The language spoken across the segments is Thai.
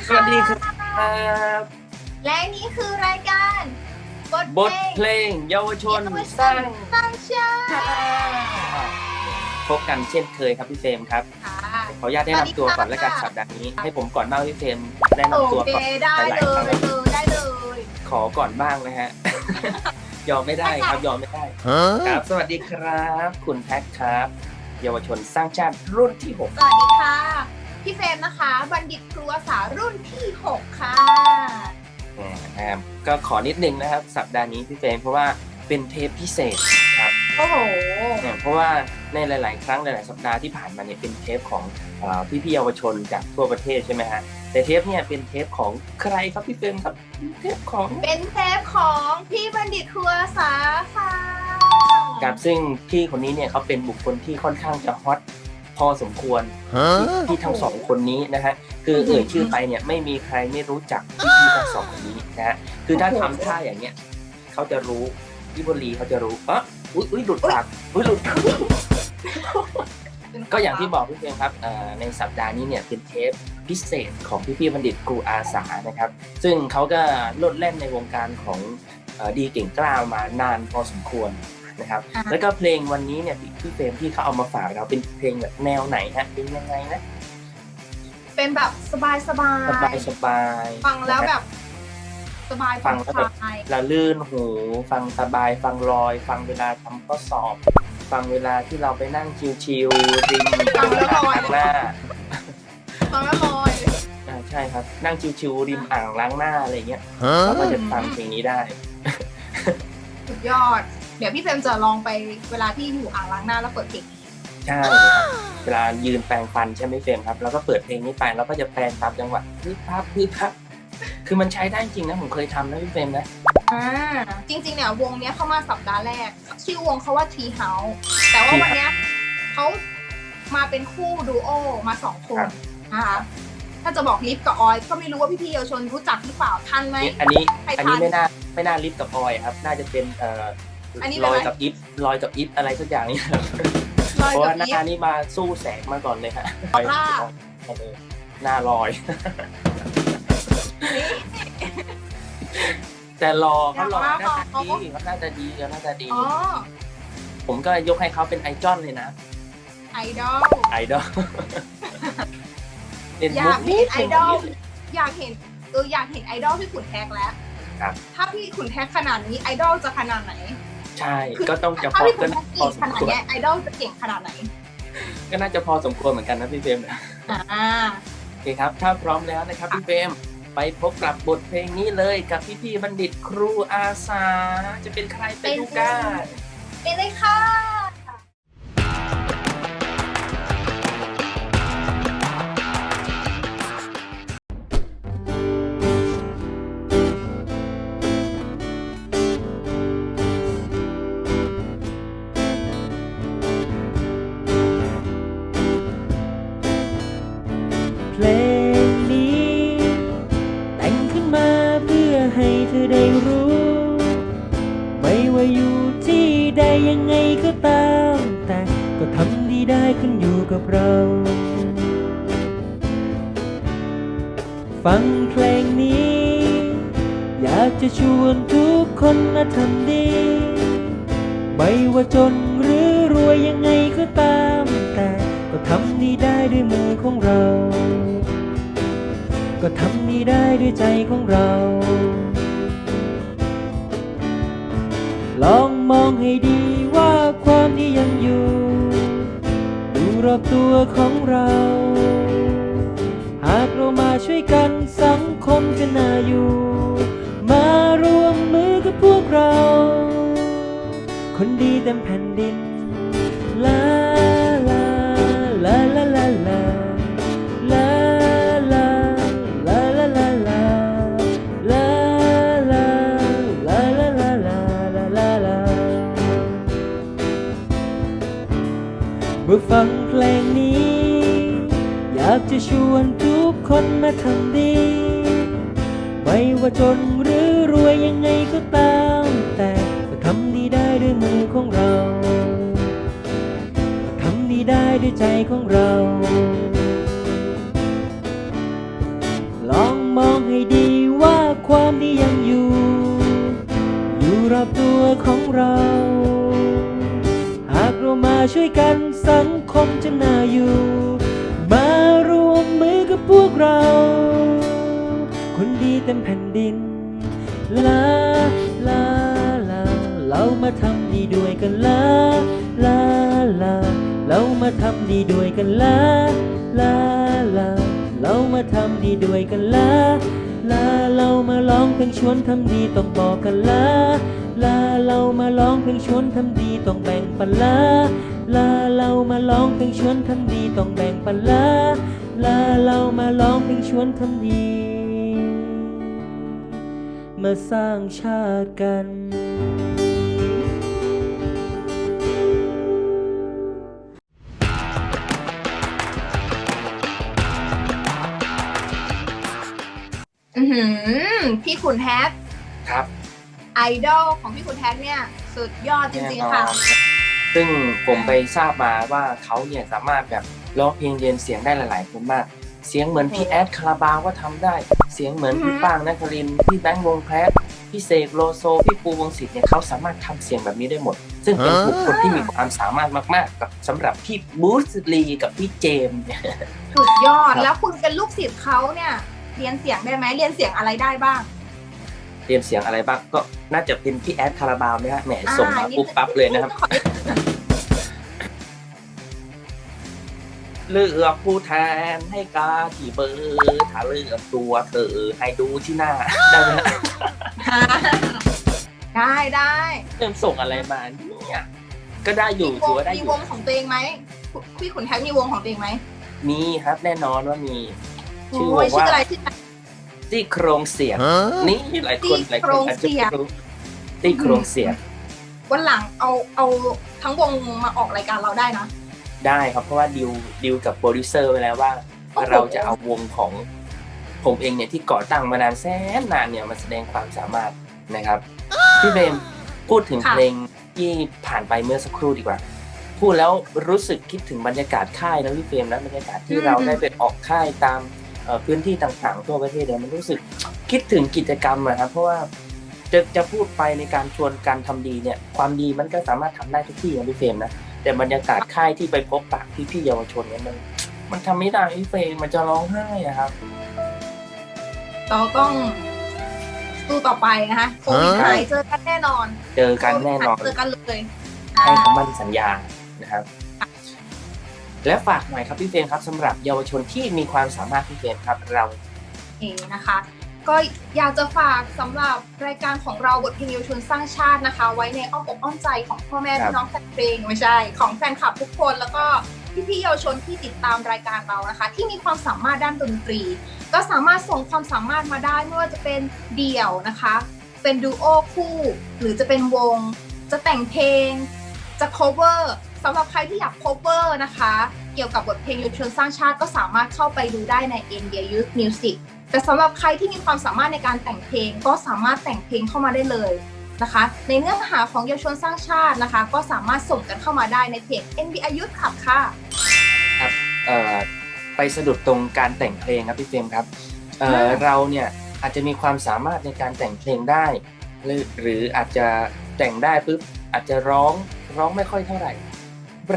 สค่ะวัสดีครับ และนี่คือรายการบทบทเพลงเยาวชนสร้างสร้างชาติพบกันเช่นเคยครับพี่เฟรมครับค่ะขออนุญาตแนะนำตัวก่อนและกันสวัสัสปดีค่ะดาห์นี้ ให้ผมก่อนบ้างพี่เฟรมแนะโอนำตัวเคก่อนได้หลายเลๆครั้งยเออได้เลย ขอก่อนบ้างนะฮะยอมไม่ได้ครับยอมไม่ได้ครับ สวัสดีครับ คุณแท็กครับ เยาวชนสร้างชาติรุ่นที่หกสวัสดีค่ะ พี่เฟรมนะคะ บัณฑิตครูอาสารุ่นที่ 6 ค่ะ นะครับก็ขอนิดนึงนะครับ สัปดาห์นี้พี่เฟรมเพราะว่าเป็นเทปพิเศษครับ โอ้โห เนี่ยเพราะว่าในหลาย ๆ ครั้งหลาย ๆ สัปดาห์ที่ผ่านมาเนี่ยเป็นเทปของเอ่อพี่ๆเยาวชนจากทั่วประเทศใช่ไหมฮะแต่เทปเนี่ยเป็นเทปของใครครับพี่เฟรมครับเทปของเป็นเทปของพี่บัณฑิตครูอาสาค่ะ กับซึ่งพี่คนนี้เนี่ยเขาเป็นบุคคลที่ค่อนข้างจะฮอตพ อสมควรที่ทั้งสองคนนี้นะฮะคือเอ่ยชื่อไปเนี่ยไม่มีใครไม่รู้จักพี่ทั้งสองคนนี้นะฮะคือถ้าทำท่าอย่างเงี้ยเขาจะรู้พี่บุรีเขาจะรู้เอออุ้ยอุ้ยหลุดปากอุ้ยหลุดก็อย่างที่บอกพี่เพียงครับเอ่อในสัปดาห์นี้เนี่ยเป็นเทปพิเศษของพี่พี่ๆบัณฑิตครูอาสานะครับ ซึ่งเขาก็โลดแล่นในวงการของเอ่อดีเก่งกล้ามานานพอสมควร นะครับอ่าแล้วก็เพลงวันนี้เนี่ยพี่พี่เฟรมที่เขาเอามาฝากเราเป็นเพลงแบบแนวไหนฮะเป็นยังไงนะเป็นแบบสบายสบาสบายยสบายฟังแล้วแบบ สบายฟังแล้วแบบผ่อนคลายละลื่นหู ฟังสบายฟังลอย ฟังเวลาทำข้อสอบ ฟังเวลาที่เราไปนั่งชิวๆริมฟังแล้วลอยอ่างหน้าฟังแล้วลอยอ่าใช่ครับ นั่งชิวๆริมอ่างล้างหน้าอะไรเงี้ยเราก็จะฟังเพลงนี้ได้ สุดยอด เดี๋ยวพี่เฟรมจะลองไปเวลาที่อยู่อ่างล้างหน้าแล้วเปิดเพลงนี้ใช่ครับเวลายืนแปรงฟันใช่ไหมเฟรมครับแล้วก็เปิดเพลงนี้ไปแล้วก็จะแปรงตามจังหวะพึบพับพึบพับ คือมันใช้ได้จริงนะผมเคยทำนะพี่เฟรมนะอ่าจริงๆเนี่ยวงเนี้ยเข้ามาสัปดาห์แรก ชื่อวงเขาว่า Tree House แต่ว่าวันเนี้ยเขามาเป็นคู่ดูโอมาสองคนนะคะถ้าจะบอกลิฟกับออยก็ไม่รู้ว่าพี่ๆเยาวชนรู้จักหรือเปล่าทันไหมนี่อันนี้ใครอันทันี้นไม่น่าไม่น่าลิฟต์กับออยครับ น่าจะเป็นเอ่อ อนนี้เป็นลอะไรอยกับอิฟลอยกับอิฟอะไรสักอย่างนี่ครับลอยเพราะกัว่าบหลิฟน้านี่มาสู้แสงมาก่อนเลยฮะออร่าเลยหน้าลอย แต่รอเขารอหน้าตาดีเขาหน้าตาดีเขาหน้าตาดี อ๋อ ผมก็ยกให้เขาเป็นไอจอนเลยนะ ไอดอล ไอดอลเป็นอยามุกกเห็นี้นไอดอล อยากเห็นเอออยากเห็นไอดอลพี่ขุนแท็กแล้ว ครับ ถ้าพี่ขุนแท็กขนาดนี้ไอดอลจะขนาดไหน ใช่ ก็ต้องจะพถ้าอพี่ขุก็นแท็กพเก่องสขมนาดควรเนี้ยไอดอลจะเก่งขนาดไหนก็น่าจะพอสมควรเหมือนกันนะพี่เฟรมนะอ่าโอเคครับ ถ้าพร้อมแล้วนะครับพี่เฟรมไปพบกับบทเพลงนี้เลยกับพี่พี่ๆบัณฑิตครูอาสา จะเป็นใครไปดูกัน ไปเลยค่ะ เพลงนี้ แต่งขึ้นมาเพื่อให้เธอได้รู้ ไม่ว่าอยู่ที่ใดยังไงก็ตาม แต่ก็ทำดีได้ขึ้นอยู่กับเรา ฟังเพลงนี้ อยากจะชวนทุกคนมาทำดี ไม่ว่าจนหรือรวยยังไงก็ตามแต่ ก็ทำดีได้ด้วยมือของเรา ก็ทำดีได้ด้วยใจของเรา ลองมองให้ดีว่าความดียังอยู่ ดูรอบตัวของเรา หากเรามาช่วยกันสังคมจะน่าอยู่ มารวมมือกับพวกเรา คนดีเต็มแผ่นดิน ด้วยใจของเรา ลองมองให้ดีว่าความดียังอยู่ อยู่รอบตัวของเรา หากเรามาช่วยกันสังคมจะน่าอยู่ มารวมมือกับพวกเรา คนดีเต็มแผ่นดิน ลาลาลา เรามาทำดีด้วยกันลาลาลา เรามาทำดีด้วยกันลาลาลาเรามาทำดีด้วยกันลาลาเรามาร้องเพลงชวนทำดีต้องบอกกันลาลาเรามาร้องเพลงชวนทำดีต้องแบ่งปันลาลาเรามาร้องเพลงชวนทำดีต้องแบ่งปันลาลาเรามาร้องเพลงชวนทำดี มาสร้างชาติกัน อือหือพี่ขุนแฮกครับไอดอลของพี่ขุนแฮกเนี่ย สุดยอดจริงๆค่ะ แน่นอนซึ่งผมไปทราบมาว่าเขาเนี่ยสามารถแบบร้องเพลงเรียนเสียงได้หลาย ๆ คนมาก เสียงเหมือนพี่แอดคาราบาวก็ทำได้ เสียงเหมือนพี่อือฮึป้างนครินทร์พี่แบงค์วงแคลสพี่เสกโลโซพี่ปูวงศิษย์เนี่ยเขาสามารถทำเสียงแบบนี้ได้หมด ซึ่งเป็นบุคคลที่มีความสามารถมาก ๆ กับสำหรับพี่บูสลีกับพี่เจมส์เนี่ย สุดยอดครับ แล้วคุณเป็นลูกศิษย์เขาเนี่ย เรียนเสียงได้ไหมเรียนเสียงอะไรได้บ้าง เรียนเสียงอะไรบ้างก็น่าจะเป็นพี่แอดคาราบาวไหมฮะแหมส่งมาปุ๊บปั๊บเลยนะครับ ขอนิดเลือกผู้แทนให้กาที่เบอร์ถ้าเลือกตัวเธอให้ดูที่หน้า ได้ไหมฮะได้ได้เริ่มส่งอะไรมาเนี่ยก็ได้อยู่มีวถืองว่าได้อมียู่วงของตัวเองไหมพี่ขุนแฮกมีวงของตัวเองไหมมีครับแน่นอนว่ามี ชื่อโอ้วยงชื่อว่าอะไรชื่ออะไรตี้โครงเสียง นี่หลายคนตี้หลายโคครนงอาจจะเสียงไม่รู้ตี้โครงเสียงวันหลังเอาเอาทั้งวงมาออกรายการเราได้นะ ได้ครับเพราะว่าดิวดิวกับโปรดิวเซอร์ไว้แล้วว่า โอ้โห เราจะเอาวงของ ผมเองเนี่ยที่ก่อตั้งมานานแสนนานเนี่ยมาแสดงความสามารถนะครับพี่เบมพูดถึงเพลงที่ผ่านไปเมื่อสักครู่ดีกว่า พูดแล้วรู้สึกคิดถึงบรรยากาศค่ายนะพี่เฟรมนะบรรยากาศที่เราได้ไปออกค่ายตามเอ่อ พื้นที่ต่างๆทั่วประเทศเนี่ยมันรู้สึกคิดถึงกิจกรรมอะครับเพราะว่าจะจะพูดไปในการชวนการทำดีเนี่ย ความดีมันก็สามารถทำได้ทุกที่นะพี่เฟรมนะแต่บรรยากาศค่ายที่ไปพบปะพี่ๆเยาวชนเนี่ยมันมันทำไม่ได้พี่เฟรมมันจะร้องไห้อะครับเราต้องสู้ต่อไปนะคะโควิดหายเจอกันแน่นอน เจอกันแน่นอนเจอกันเลยให้คำมั่นสัญญานะครับ และฝากหน่อยครับพี่เฟรมครับสำหรับเยาวชนที่มีความสามารถพี่เฟรมครับเราเองนะคะ ก็อยากจะฝากสำหรับรายการของเราบทเพลงเยาวชนสร้างชาตินะคะ ไว้ในอ้อมอกอ้อมใจของพ่อแม่พี่น้องแฟนเพลงไม่ใช่ ของแฟนคลับทุกคนแล้วก็พี่ๆเยาวชนที่ติดตามรายการเรานะคะ ที่มีความสามารถด้านดนตรี ก็สามารถส่งความสามารถมาได้ไม่ว่าจะเป็นเดี่ยวนะคะ เป็นดูโอคู่ หรือจะเป็นวง จะแต่งเพลงจะ cover สำหรับใครที่อยาก cover นะคะ เกี่ยวกับบทเพลงเยาวชนสร้างชาติก็สามารถเข้าไปดูได้ใน India Youth Music แต่สำหรับใครที่มีความสามารถในการแต่งเพลงก็สามารถแต่งเพลงเข้ามาได้เลยนะคะ ในเนื้อหาของเยาวชนสร้างชาตินะคะ ก็สามารถส่งกันเข้ามาได้ในเพจ NBA Youth Club ค่ะเอ่อไปสะดุดตรงการแต่งเพลงครับพี่เฟรมครับเอ่อค่ะเราเนี่ยอาจจะมีความสามารถในการแต่งเพลงได้ หรือหรืออาจจะแต่งได้ปุ๊บอาจจะร้องร้องไม่ค่อยเท่าไหร่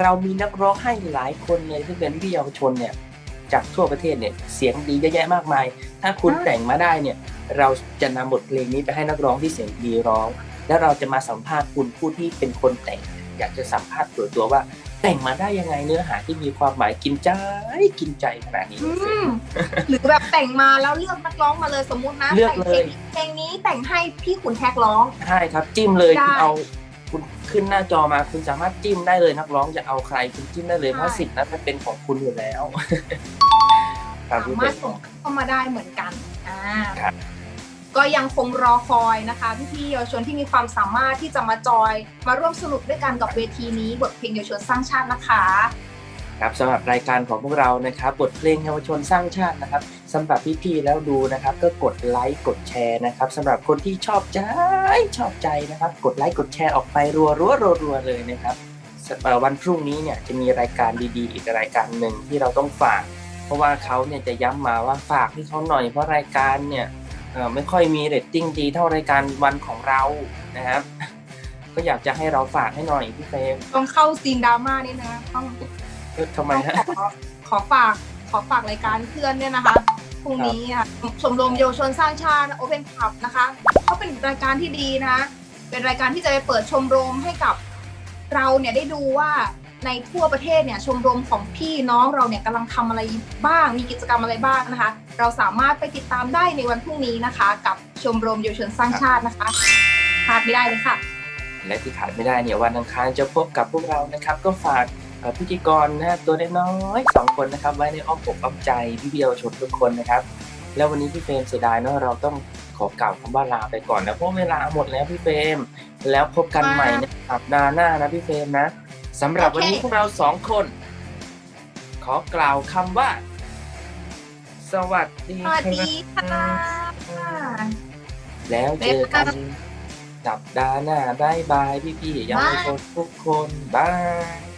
เรามีนักร้องให้หลายคนเลยที่เป็นพี่เยาวชนเนี่ยจากทั่วประเทศเนี่ยเสียงดีเยอะแยะมากมาย ถ้าคุณอ่าแต่งมาได้เนี่ยเราจะนำบทเพลงนี้ไปให้นักร้องที่เสียงดีร้อง แล้วเราจะมาสัมภาษณ์คุณผู้ที่เป็นคนแต่ง อยากจะสัมภาษณ์ตัวตัวๆว่า แต่งมาได้ยังไงเนื้อหาที่มีความหมายกินใจกินใจขนาดนี้อืมหรือแบบแต่งมาแล้วเลือกนักร้องมาเลยสมมุตินะเลือกแต่งเลยเพลงนี้เพลงนี้แต่งให้พี่ขุนแท็กร้องใช่ครับจิ้มเลยได้คุณเอาคุณ ขึ้นหน้าจอมาคุณสามารถจิ้มได้เลยนักร้องจะเอาใครคุณจิ้มได้เลยใช่เพราะสิทธิ์นั้นมันเป็นของคุณอยู่แล้วครับสาพี่มารถเบส่งเข้ามาได้เหมือนกันอ่าครับก็ยังคงรอคอยนะคะพี่ๆเยาวชนที่มีความสามารถที่จะมาจอย มาร่วมสนุกด้วยกันกับเวทีนี้บทเพลงเยาวชนสร้างชาตินะคะ ครับสำหรับรายการของพวกเรานะครับบทเพลงเยาวชนสร้างชาตินะครับสำหรับพี่ๆแล้วดูนะครับก็กดไลค์กดแชร์นะครับสำหรับคนที่ชอบใจชอบใจนะครับ กดไลค์กดแชร์ออกไปรัวรัวรัวๆเลยนะครับสเอ่อวันพรุ่งนี้เนี่ยจะมีรายการดีๆ อีกรายการหนึ่งที่เราต้องฝาก เพราะว่าเขาเนี่ยจะย้ำมาว่าฝากให้เขาหน่อยเพราะรายการเนี่ยไม่ค่อยมีเรตติ้งดีเท่ารายการวันของเรานะครับก็อยากจะให้เราฝากให้หน่อยพี่เฟรมต้องเข้าซีนดราม่านี่นะต้อง เอ้ยทำไมฮะ ขอขอฝากขอฝากรายการเพื่อนเนี่ยนะคะพรุ่งนี้อะชมรมเยาวชนสร้างชาติโอเพนคลับนะคะเขาเป็นรายการที่ดีนะคะเป็นรายการที่จะไปเปิดชมรมให้กับเราเนี่ยได้ดูว่าในทั่วประเทศเนี่ยชมรมของพี่น้องเราเนี่ยกำลังทำอะไรบ้าง มีกิจกรรมอะไรบ้างนะคะ เราสามารถไปติดตามได้ในวันพรุ่งนี้นะคะ กับชมรมเยาวชนสร้างชาตินะคะพลาดไม่ได้เลยค่ะ และที่ขาดไม่ได้เนี่ยวันอังคารจะพบกับพวกเรานะครับ ก็ฝากเอ่อ พิธีกรนะฮะตัวน้อยๆสองคนนะครับ ไว้ในอ้อมอกอ้อมใจพี่เบียวชนทุกคนนะครับ แล้ววันนี้พี่เฟรมเสียดายเนาะเราต้องขอกล่าวคำว่าลาไปก่อนนะเพราะเวลาหมดแล้วพี่เฟรมแล้วพบกันใหม่ในสัปดาห์หน้านะพี่เฟรมนะสำหรับวันนี้โอเคพวกเราสองคน ขอกล่าวคำว่า สวัสดีสวัสครับดีค่ะแล้วเจอกันสัปดาห์หน้าบายบายพี่ๆเยาวชนทุกคนบาย